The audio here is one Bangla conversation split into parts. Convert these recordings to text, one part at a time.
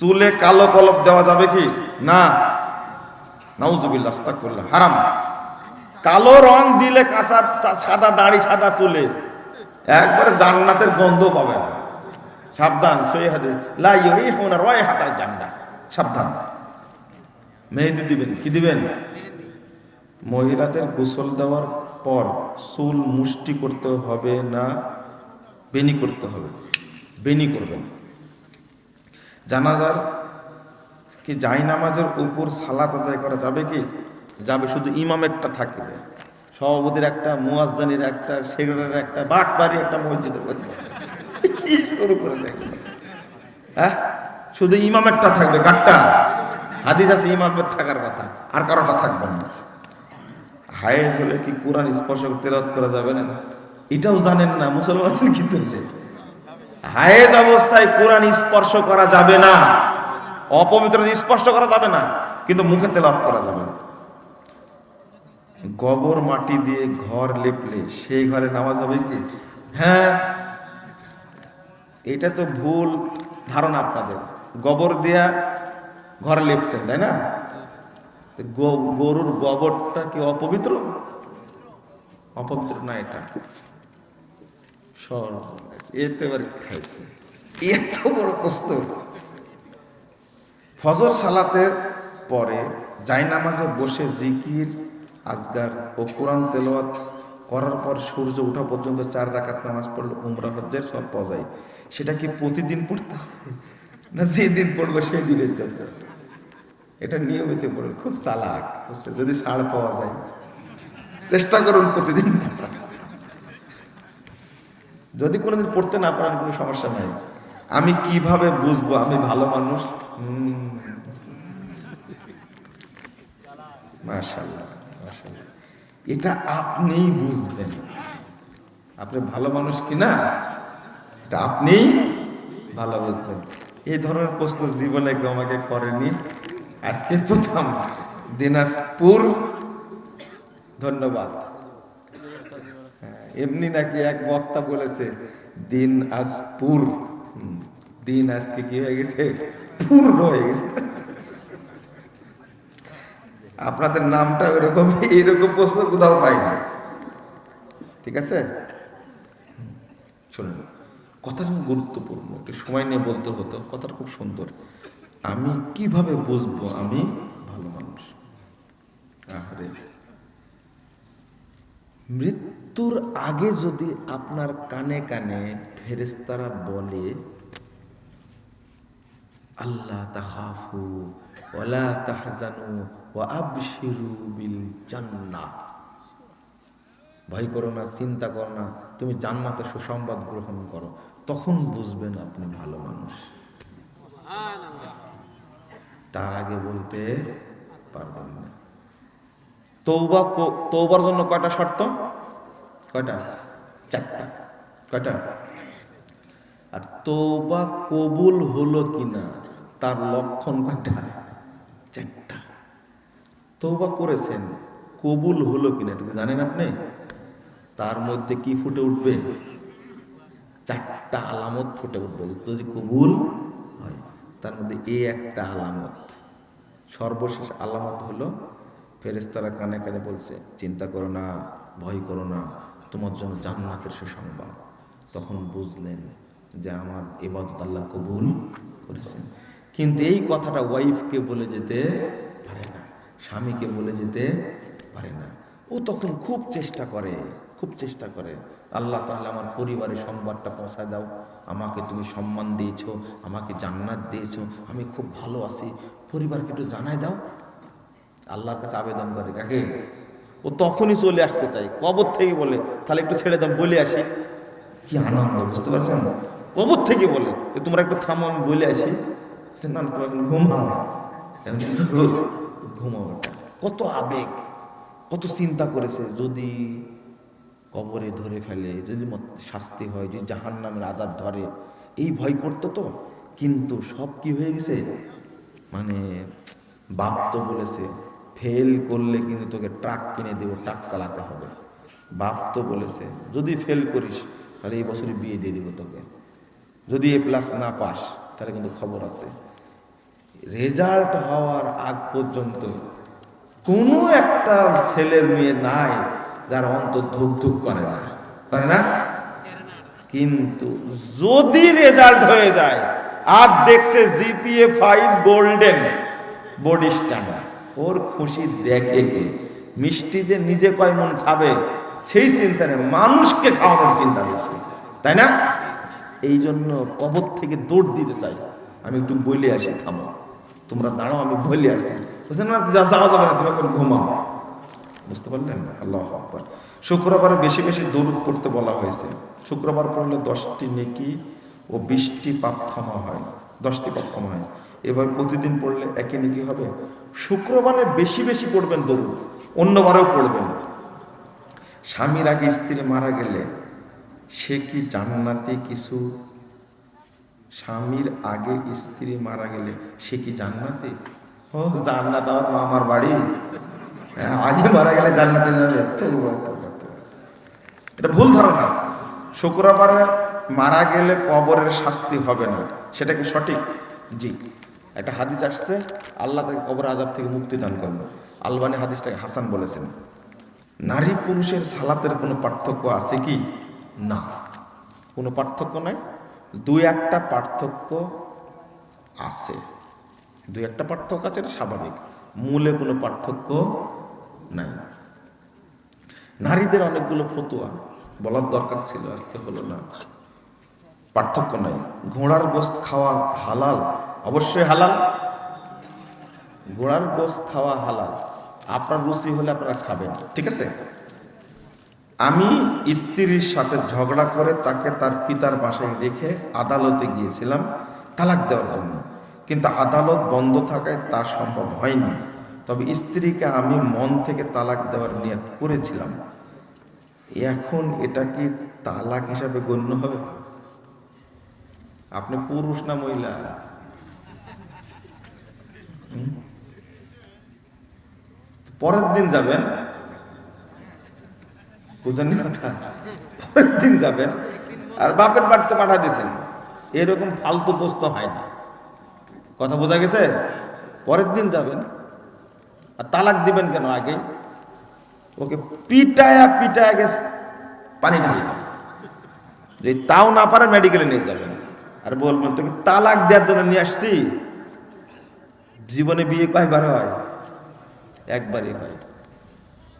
চুলে কালো কলপ দেওয়া যাবে কি? না। নাউজুবিল্লাহ, আস্তাগফিরুল্লাহ, হারাম। কালো রং দিলে কাঁচা, সাদা দাড়ি, সাদা চুলে। একবারে জান্নাতের গন্ধ পাবে না। সাবধান সই হাদিস। লা ইউরিহুনা রায়হাতাল জান্নাহ। সাবধান। মেহেদি দিবেন, কি দিবেন? মহিলাদের গোসল দেওয়ার পর চুল মুষ্টি করতে হবে না বেনি করতে হবে। বেনি করবেন। জানাজার কি জাই নামাজের উপর সালাত আদায় করা যাবে কি? যাবে শুধু ইমামেরটা থাকবে। সভাপতির একটা, মুয়াজ্জানির একটা, সেক্রেটারির একটা বাট বাটবাড়ি একটা মসজিদের কি শুরু করেছে এগুলো? হ্যাঁ? শুধু ইমামেরটা থাকবে, গাটটা। হাদিস আছে, ইমামের থাকার কথা। আর কারোটা থাকবে না। হায়েজ হলে কি কোরআন স্পর্শ তেলাওয়াত করা যাবে না? এটাও জানেন না মুসলমান কি চলছে? হায়েজ অবস্থায় কোরআন স্পর্শ করা যাবে না। অপবিত্র স্পর্শ করা যাবে না, কিন্তু মুখে তেলাওয়াত করা যাবে গোবর মাটি দিয়ে ঘর লেপলে সেই ঘরে নামাজ হবে কি? হ্যাঁ এটা তো ভুল ধারণা আপনাদের। গোবর দিয়া ঘরে লেপছেন, তাই না? গরুর গোবরটা কি অপবিত্র? অপবিত্র না এটা। সর্বনাশ, এতে বড় কষ্ট। ফজর সালাতের পরে জায়নামাজে বসে জিকির আজগার ও কোরআন তেলাওয়াত করার পর সূর্য ওঠা পর্যন্ত চার রাকাত নামাজ পড়লে উমরা হজ্জের সব পাওয়া যায়। সেটা কি প্রতিদিন পড়তে হবে? না যেদিন পড়ব সেই দিনের জন্য? এটা নিয়মিত পড়ুন খুব চালাক? যদি ছাড় পাওয়া যায়। চেষ্টা করুন প্রতিদিন পড়ার। যদি কোনোদিন পড়তে না পারেন, কোনো সমস্যা নাই। আমি কীভাবে বুঝব? আমি ভালো মানুষ? এটা আপনিই বুঝবেন। আপনি ভালো মানুষ কিনা এটা আপনিই ভালো বুঝবেন। এই ধরনের প্রশ্ন জীবনে কেউ আমাকে করেনি। আজকে প্রথম দিনাজপুর। ধন্যবাদ। এমনি নাকি এক বক্তা বলেছে, দিন আজ পুর। দিন আজকে কি হয়ে গেছে? পূর্ণ হয়ে গেছে। আপনাদের নামটা ওইরকম, এইরকম প্রশ্ন কোথাও পাই না। ঠিক আছে? শুনুন কথাটা গুরুত্বপূর্ণ, একটু সময় নিয়ে বলতে হতো, কথাটা খুব সুন্দর। আমি কীভাবে বুঝব আমি ভালো মানুষ? আহারে। মৃত্যুর আগে যদি আপনার কানে কানে ফেরেস্তারা বলে আল্লাহ তাহাফু ওয়ালা তাহজানু ওয়া আবশিরু বিল জান্নাহ। ভয় করো না চিন্তা করো না তুমি জান্নাতে সুসংবাদ গ্রহণ করো। তখন বুঝবেন আপনি ভালো মানুষ। তার আগে বলতে পারবেন না। তৌবা তৌবার জন্য কয়টা শর্ত? কয়টা? চারটা। কয়টা? আর তৌবা কবুল হলো কিনা, তার লক্ষণ কয়টা? চারটা। তৌবা করেছেন, কবুল হলো কিনা, এটা জানেন আপনি? তার মধ্যে কি ফুটে উঠবে? চারটা আলামত ফুটে উঠবে। যদি কবুল হয়, তার মধ্যে এ একটা আলামত। সর্বশেষ আলামত হলো ফেরেস্তারা কানে কানে বলছে, চিন্তা করো না, ভয় করো না, তোমার জন্য জান্নাতের সুসংবাদ তখন বুঝলেন যে আমার এবাদত আল্লাহ কবুল করেছেন। কিন্তু এই কথাটা ওয়াইফকে বলে যেতে পারে না, স্বামীকে বলে যেতে পারে না। ও তখন খুব চেষ্টা করে, খুব চেষ্টা করে, আল্লাহ তাহলে আমার পরিবারের সংবাদটা পৌঁছায় দাও, আমাকে তুমি সম্মান দিয়েছ, আমাকে জান্নাত দিয়েছ, আমি খুব ভালো আছি, পরিবারকে একটু জানাই দাও আল্লাহর কাছে আবেদন করে, কাকে? ও তখনই চলে আসতে চাই কবর থেকে বলে, তাহলে একটু ছেড়ে দাও বলে আসি। কি আনন্দ, বুঝতে পারছেন? কবর থেকে বলে যে তোমরা একটু থামো, আমি বলে আসি। না তোমরা ঘুমাও। ঘুমাও কত আবেগ, কত চিন্তা করেছে, যদি কবরে ধরে ফেলে, যদি শাস্তি হয়, যদি জাহান নামের আজাব ধরে, এই ভয় করতো তো? কিন্তু সব কি হয়ে গেছে? মানে বাপ তো বলেছে ফেল করলে কিন্তু তোকে ট্রাক কিনে দেবো ট্রাক চালাতে হবে। বাপ তো বলেছে, যদি ফেল করিস, তাহলে এই বছরই বিয়ে দিয়ে দিব তোকে। যদি এ প্লাস না পাস, তাহলে কিন্তু খবর আছে। রেজাল্ট হওয়ার আগ পর্যন্ত কোনো একটা ছেলের মেয়ে নাই যার অন্তর ধুক ধুক করে না। করে না? কিন্তু যদি রেজাল্ট হয়ে যায়, আর দেখছে GPA five golden body standard ওর খুশি দেখে কে? মিষ্টি যে নিজে কয় মন খাবে, সেই চিন্তা নেই। মানুষকে খাওয়ানোর চিন্তা বেশি। তাই না? এই জন্য কবর থেকে দৌড় দিতে চাই। আমি একটু বলে আসি, থামো। তোমরা দাঁড়াও, আমি বলে আসি। বুঝলেন না যাওয়া যাবে না তুমি ঘুমাও। বুঝতে পারলেন? আল্লাহ আকবর। শুক্রবারে বেশি বেশি দরুদ পড়তে বলা হয়েছে। শুক্রবার পড়লে দশটি নেকি ও বিশটি পাপ ক্ষমা হয়। দশটি পাপ ক্ষমা হয়। এবার প্রতিদিন পড়লে একই নাকি হবে? শুক্রবারে বেশি বেশি পড়বেন দরুদ অন্যবারেও পড়বেন। স্বামীর আগে স্ত্রী মারা গেলে সে কি জান্নাতে কিছু? স্বামীর আগে স্ত্রী মারা গেলে সে কি জান্নাতে? ও জান্নাত আমার মামার বাড়ি। হ্যাঁ, আগে মারা গেলে জান্নাতে যাবে। এটা ভুল ধারণা। শুক্রবারে মারা গেলে কবরের শাস্তি হবে না। সেটা কি সঠিক? জি। একটা হাদিস আসছে, আল্লাহ তাকে কবর আজাব থেকে মুক্তি দান করবে আলবানি হাদিসটাকে হাসান বলেছেন। নারী পুরুষের সালাতের কোনো পার্থক্য আছে কি? না। কোনো পার্থক্য নাই? দুই একটা পার্থক্য আছে। দুই একটা পার্থক্য আছে, এটা স্বাভাবিক। মূলে কোনো পার্থক্য নাই। নারীদের অনেকগুলো ফতুয়া বলার দরকার ছিল, আজকে হলো না। পার্থক্য নাই। ঘোড়ার গোস্ত খাওয়া হালাল অবশ্যই হালাল। ঘোড়ার গোস খাওয়া হালাল। আপনার রুচি হলে আপনারা খাবেন, ঠিক আছে? আমি স্ত্রীর সাথে ঝগড়া করে তাকে তার পিতার বাসায় রেখে আদালতে গিয়েছিলাম তালাক দেওয়ার জন্য। কিন্তু আদালত বন্ধ থাকায় তা সম্ভব হয়নি। তবে স্ত্রীকে আমি মন থেকে তালাক দেওয়ার নিয়ত করেছিলাম। এখন এটা কি তালাক হিসাবে গণ্য হবে? আপনি পুরুষ না মহিলা? পরের দিন যাবেন। বুঝেন না কথা? পরের দিন যাবেন। আর বাপের বাড়িতে পাঠা দিয়েছেন। এরকম ফালতু প্রশ্ন হয় না। কথা বোঝা গেছে? পরের দিন যাবেন। আর তালাক দিবেন কেন আগে? ওকে পিটায়া পিটায়া গেছে, পানি ঢালবেন। যদি তাও না পারে মেডিকেলে নিয়ে যাবেন। আর বলবেন, তোকে তালাক দেওয়ার জন্য নিয়ে আসছি। জীবনে বিয়ে কয়বার হয়? একবারই হয়।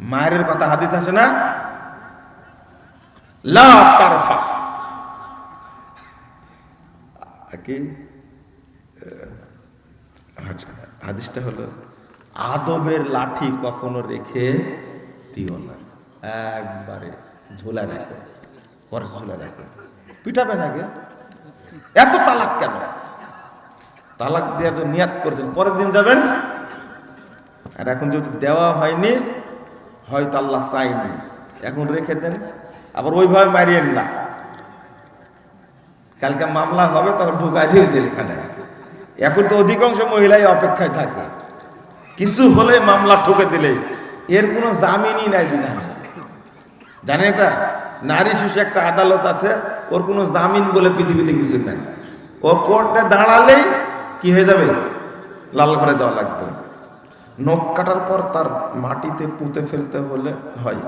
মায়ের কথা হাদিস আছে না? হাদিসটা হলো, আদবের লাঠি কখনো রেখে দিও না। একবারে ঝোলা রাখো। ঝোলা রাখো। পিটাবেন আগে এত তালাক কেন? তালাক দেওয়ার জন্য নিয়াত করছেন। পরের দিন যাবেন। আর এখন যেহেতু দেওয়া হয়নি, হয়তো আল্লাহ চাইনি। এখন রেখে দেন। আবার ওইভাবে মারিয়েন না। কালকে মামলা হবে, তখন ঢুকাই দিয়ে জেলখানায়। এখন তো অধিকাংশ মহিলাই অপেক্ষায় থাকে। কিছু হলে মামলা ঠুকে দিলে। এর কোনো জামিনই নাই বিধান জানেন এটা? নারী শিশু একটা আদালত আছে, ওর কোনো জামিন বলে পৃথিবীতে কিছু নাই। ও কোর্টে দাঁড়ালেই কি হয়ে যাবে? লাল ঘরে যাওয়া লাগবে। নখ কাটার পর তার মাটিতে পুঁতে ফেলতে হলে হয়,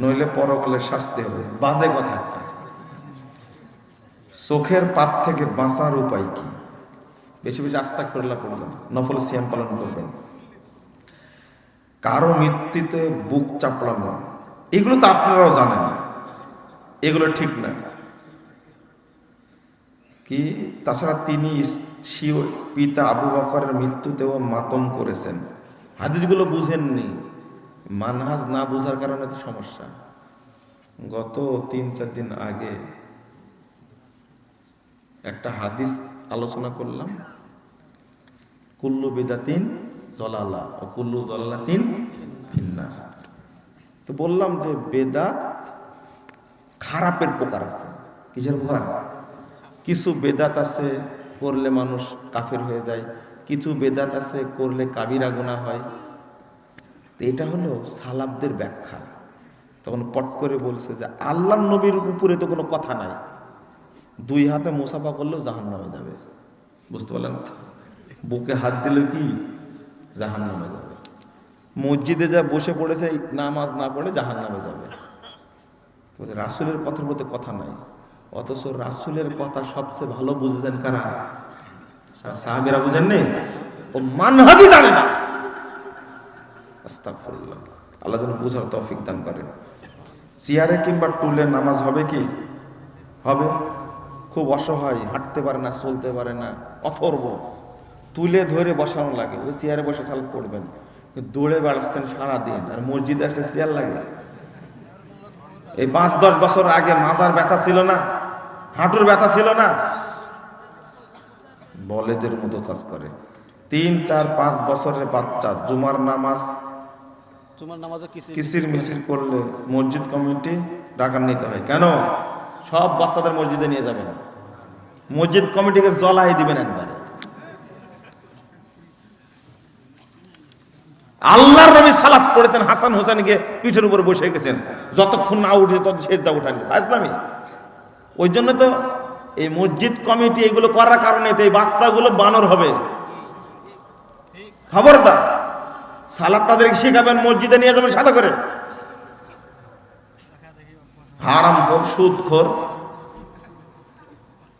নইলে পরকালে শাস্তি হবে। বাজে কথা। চোখের পাপ থেকে বাঁচার উপায় কি? বেশি বেশি আস্তা করলা পড়বেন নফল সিয়াম পালন করবেন। কারও মৃত্যুতে বুক চাপড়ানো, এগুলো তো আপনারাও জানেন। এগুলো ঠিক না। কি? তাছাড়া তিনি পিতা আবু বকরের মৃত্যুতেও মাতম করেছেন। হাদিসগুলো বুঝেননি। মানহাজ না বোঝার কারণে তো সমস্যা। গত তিন, চার দিন আগে একটা হাদিস আলোচনা করলাম। কুল্লু বেদাতিন জলালা ও কুল্লু জলালাতিন ফিন্না তো বললাম যে বেদাত খারাপের প্রকার আছে। কিসের প্রকার? কিছু বেদাত আছে করলে মানুষ কাফের হয়ে যায়। কিছু বেদাত আছে, করলে কাবিরা গোনা হয়। তো এটা হলো সালাবদের ব্যাখ্যা। তখন পট করে বলছে যে আল্লাহ নবীর উপরে তো কোনো কথা নাই। দুই হাতে মোসাফা করলেও জাহান নামে যাবে। বুঝতে পারলেন বুকে হাত দিলে কি? জাহান নামে যাবে। মসজিদে যা বসে পড়েছে নামাজ না পড়ে জাহান নামে যাবে রাসূলের কথার মধ্যে কথা নাই। অথচ রাসূলের কথা সবচেয়ে ভালো বুঝেছেন কারা? সাহাবিরা নেই ও মানহাজি জানে না। আল্লাহ যেন বুঝার তৌফিক দান করেন। চেয়ারে কিংবা টুলে নামাজ হবে কি? হবে। খুব অসহায়, হাঁটতে পারে না, চলতে পারে না, অথর্ব। তুলে ধরে বসানো লাগে, ওই চেয়ারে বসে সালাদ করবেন দৌড়ে বেড়াচ্ছেন সারাদিন, আর মসজিদে একটা চেয়ার লাগে। এই পাঁচ দশ বছর আগে মাজার ব্যথা ছিল না? হাঁটুর ব্যথা ছিল না? বলেদের মতো কাজ করে। তিন চার পাঁচ বছরের বাচ্চা জুমার নামাজ তোমার নামাজে কিসে কিসির মিসির করলে মসজিদ কমিটি ডাকার নিতে হয়। কেন? সব বাচ্চাদের মসজিদে নিয়ে যাবেন মসজিদ কমিটিকে জ্বলাই দিবেন একবারে। আল্লাহর নবী সালাত পড়েছেন হাসান হোসেনকে পিঠের উপর বসে গেছেন। যতক্ষণ না উঠে তত শেষ দা উঠানি। আসলামই ওই জন্য তো এই মসজিদ কমিটি এগুলো করার কারণে তো এই বাচ্চাগুলো বানর হবে। খবরদার। সালাদ তাদেরকে শেখাবেন, মসজিদে নিয়ে যাবেন সাথে করে। হারাম খোর, সুদ খোর।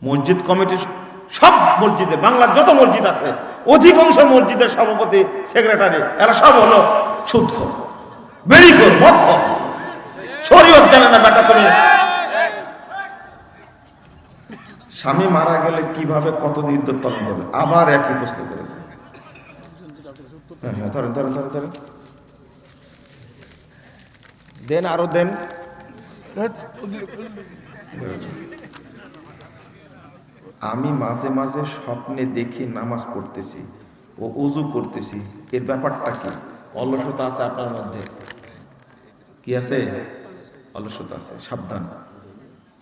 মসজিদ কমিটি সব মসজিদে, বাংলার যত মসজিদ আছে অধিকাংশ মসজিদের সভাপতি, সেক্রেটারি, এরা সব হলো সুদখোর বেড়িখোর মদখোর শরীয়ত জানে না বেটা তুমি। স্বামী মারা গেলে কীভাবে কতদিন ইদ্যত পালন করবে? আবার একই প্রশ্ন করেছে। হ্যাঁ হ্যাঁ ধরেন ধরেন ধরেন ধরেন। দেন, আরও দেন। আমি মাঝে মাঝে স্বপ্নে দেখি নামাজ পড়তেছি ও উজু করতেছি। এর ব্যাপারটা কি? অলসতা আছে আপনার মধ্যে? কি আছে? অলসতা আছে, সাবধান।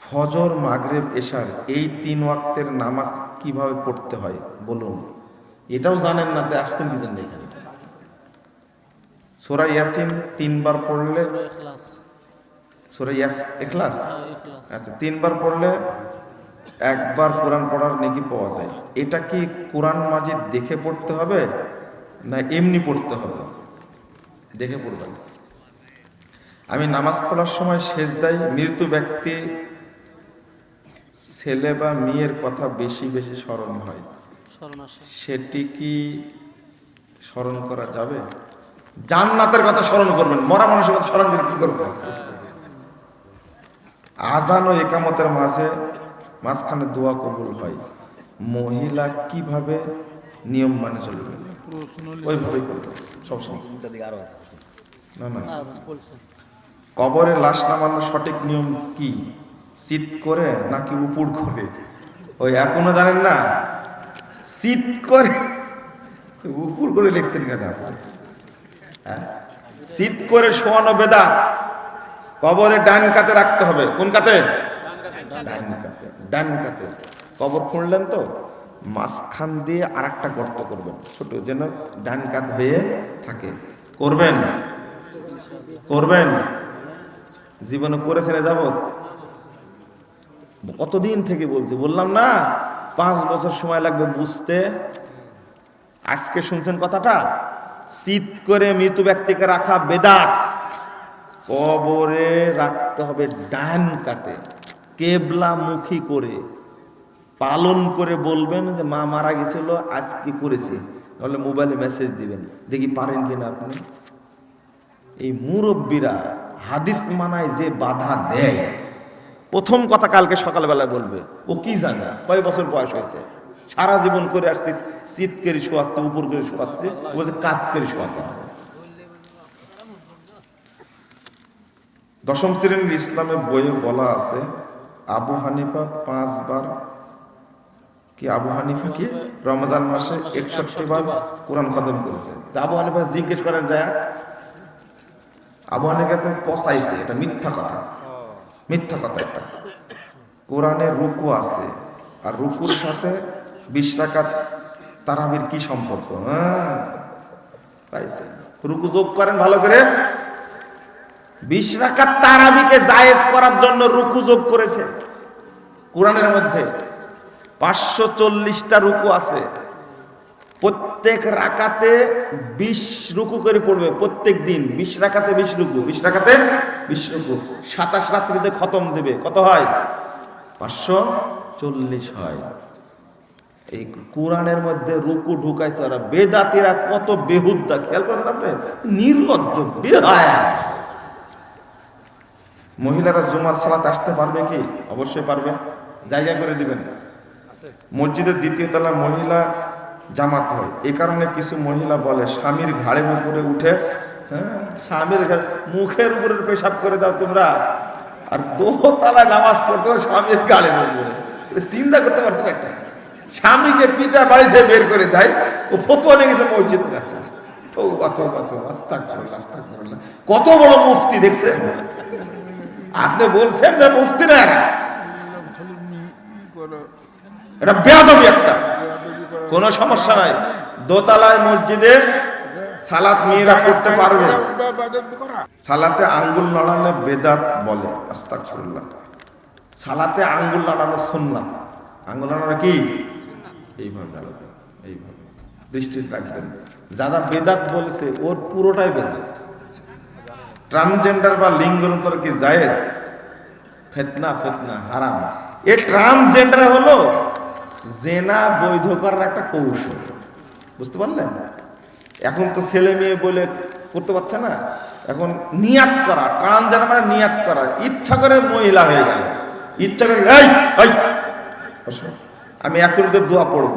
ফজর মাগরেব এশার এই তিন ওয়াক্তের নামাজ কীভাবে পড়তে হয় বলুন? এটাও জানেন না তে আসতেন কি জন্য এখানে? সোরা ইয়াসিন তিনবার পড়লে সোরা ইয়াস এখলাস হ্যাঁ আচ্ছা তিনবার পড়লে একবার কোরআন পড়ার নেকি পাওয়া যায়। এটা কি কোরআন মাজিদ দেখে পড়তে হবে না এমনি পড়তে হবে? দেখে পড়বেন। আমি নামাজ পড়ার সময় শেষ দেয় মৃত্যু ব্যক্তি ছেলে বা মেয়ের কথা বেশি বেশি স্মরণ হয়। সেটি কি স্মরণ করা যাবে? জান্নাতের কথা স্মরণ করবেন মরা মানুষের কথা স্মরণ করে কি করবেন? আজান ও একামতের মাঝে মাঝখানে দোয়া কবুল হয়। মহিলা কীভাবে নিয়ম মানে চলবে? ওইভাবেই করবে সবসময় না না। কবরে লাশ নামানোর সঠিক নিয়ম কি? শীত করে নাকি উপুর করে? ওই এখনও জানেন না? শীত করে? উপুর করে লিখছেন কেন? হ্যাঁ? শীত করে শোয়ানো বেদা কবরে ডান কাতে রাখতে হবে। কোন কাতে? ডান কাতে। ডান কাতে। কবর খুঁড়লেন তো? মাঝখান দিয়ে আর একটা গর্ত করবেন। ছোট যেন ডান কাত হয়ে থাকে। করবেন? করবেন? জীবনে করেছেন যাবত কতদিন থেকে বলছি? বললাম না, পাঁচ বছর সময় লাগবে বুঝতে। আজকে শুনছেন কথাটা? শীত করে মৃত ব্যক্তিকে রাখা বেদাত। কবরে রাখতে হবে ডান কাতে কেবলা মুখী করে। পালন করে বলবেন যে, মা মারা গেছিল, আজ কি করেছে? তাহলে মোবাইলে মেসেজ দিবেন, দেখি পারেন কিনা আপনি। এই মুরব্বীরা হাদিস মানায় যে বাধা দেয়। প্রথম কথা কালকে সকালবেলায় বলবে, ও কি জানে? কয় বছর বয়স হয়েছে? সারা জীবন করে আসছি, শীত করে শোয়াচ্ছে, উপর করে শোয়াচ্ছে বলছে কাত করে শোয়াতে হবে। দশম শ্রেণির ইসলামের বইয়ে বলা আছে, আবু হানিফা পাঁচবার। কি আবু হানিফা কি? রমজান মাসে একষট্টি বার কোরআন খতম করেছে। আবু হানিফা জিজ্ঞেস করেন যায় আবু হানিফা পচাইছে, এটা মিথ্যা কথা। মিথ্যা কথা এটা। কোরআনে রুকু আছে। আর রুকুর সাথে বিশ টাকা তারাবির কি সম্পর্ক? হ্যাঁ। রুকু যোগ করেন ভালো করে। বিশ রাকাত তারাবিকে জায়েজ করার জন্য রুকু যোগ করেছে। কোরআনের মধ্যে পাঁচশো চল্লিশটা রুকু আছে। প্রত্যেক রাকাতে বিশ রুকু করে পড়বে প্রত্যেক দিন। বিশ রাকাতে বিশ রুকু বিশ রাকাতে বিশ রুকু। সাতাশ রাত্রিতে খতম দেবে। কত হয়? পাঁচশো চল্লিশ হয়। এই কোরআনের মধ্যে রুকু ঢুকাইছে ওরা। বেদাতিরা কত বেহুদ্দা খেয়াল করেছেন আপনি? নির্লজ্জ বেহায়া। মহিলারা জুমার সালাত আসতে পারবে কি? অবশ্যই পারবে। জায়গা করে দিবেন। মসজিদের দ্বিতীয় তলা মহিলা জামাত হয়। এ কারণে কিছু মহিলা বলে স্বামীর ঘাড়ের উপরে উঠে হ্যাঁ, স্বামীর মুখের উপরে পেশাব করে দাও তোমরা। আর দোতলায় নামাজ পড়তে স্বামীর গাড়ির উপরে। চিন্তা করতে পারছ না একটা। স্বামীকে পিঠা বাড়ি থেকে বের করে দেয়। ও ফতুয়া নিয়ে গেছে মসজিদের কাছে। কত বড় মুফতি দেখছেন? আপনি বলছেন যে মুফতি না এটা একটা। কোনো সমস্যা নাই। দোতলায় মসজিদে সালাত মেয়েরা করতে পারবে। সালাতে আঙ্গুল নাড়ালে বেদাত বলে, আস্তাগফিরুল্লাহ। সালাতে আঙ্গুল নাড়ানো সুন্নাত। আঙ্গুল নাড়ানো কি? এইভাবে নাড়াবে, এইভাবে। দৃষ্টি রাখবেন। যারা বেদাত বলেছে, ওর পুরোটাই বেদাত। ট্রান্সজেন্ডার বা লিঙ্গরন্তর কি জায়েজ? ফেতনা ফেতনা, হারাম। এ ট্রান্সজেন্ডার হলো জেনা বৈধ করার একটা কৌশল। বুঝতে পারলেন? এখন তো ছেলে মেয়ে বলে করতে পারছে না। এখন নিয়াত করা টান যেন মানে নিয়াত করা। ইচ্ছা করে মহিলা হয়ে গেল। ইচ্ছা করে আমি এখন দোয়া পড়ব।